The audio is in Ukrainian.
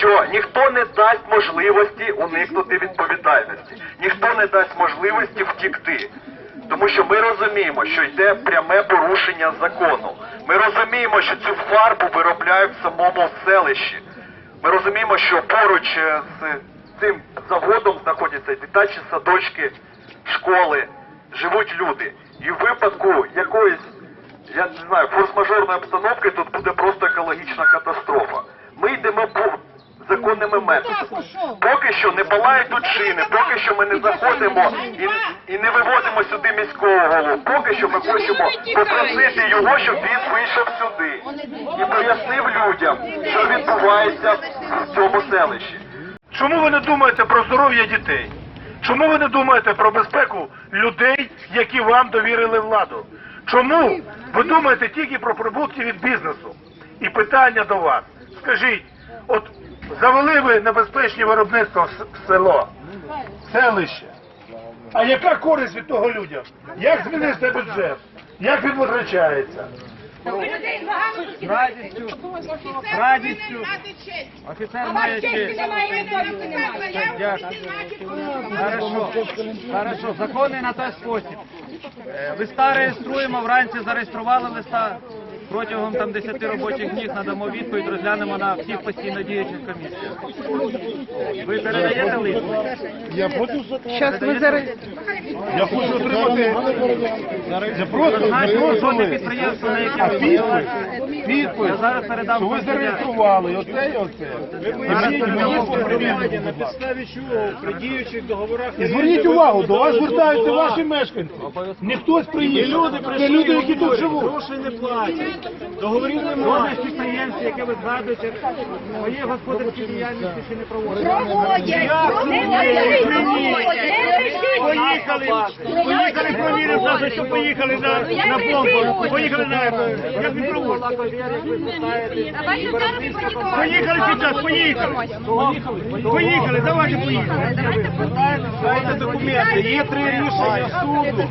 що ніхто не дасть можливості уникнути відповідальності, ніхто не дасть можливості втікти. Тому що ми розуміємо, що йде пряме порушення закону. Ми розуміємо, що цю фарбу виробляють в самому селищі. Ми розуміємо, що поруч е, з цим заводом знаходяться дитячі садочки, школи, живуть люди. І в випадку якоїсь, я не знаю, форс-мажорної обстановки тут буде просто екологічна катастрофа. Ми йдемо законними методами. Поки що не палають тут шини, поки що ми не заходимо і, і не виводимо сюди міського голову. Поки що ми хочемо попросити його, щоб він вийшов сюди і пояснив людям, що відбувається в цьому селищі. Чому ви не думаєте про здоров'я дітей? Чому ви не думаєте про безпеку людей, які вам довірили владу? Чому ви думаєте тільки про прибутки від бізнесу? І питання до вас. Скажіть, от завели ви небезпечні виробництва в село, селище. А яка користь від того людям? Як змінився бюджет? Як він витрачається? Радістю. Офіцер має честь. Хорошо, на той спосіб. Е, Листа реєструємо, вранці зареєстрували листа. Протягом там 10 робочих днів надамо відповідь, розглянемо на всіх постійно діючих комісіях. Ви передаєте лист? Я хочу, Зараз ви зараз я хочу отримати. Я просто Знаєте, жодне підприємство, на яке ви підпис, підпис, я зараз передам що ви зареєстрували, оце і оце. І мені- на підставі чого при діючих договорах І зверніть увагу, до вас звертаються ваші мешканці. Не хтось приїхав. Це люди, які тут живуть. грошей не платять, договорів немає. з підприємств, яке ви згадуєте, своє господарські діяльності ще не проводить. Поїхали, поїхали, провірив, що поїхали на, помпу, поїхали на, як він проводить. Поїхали зараз, поїхали. Поїхали, давайте поїхали. Документи, є три рішення суду.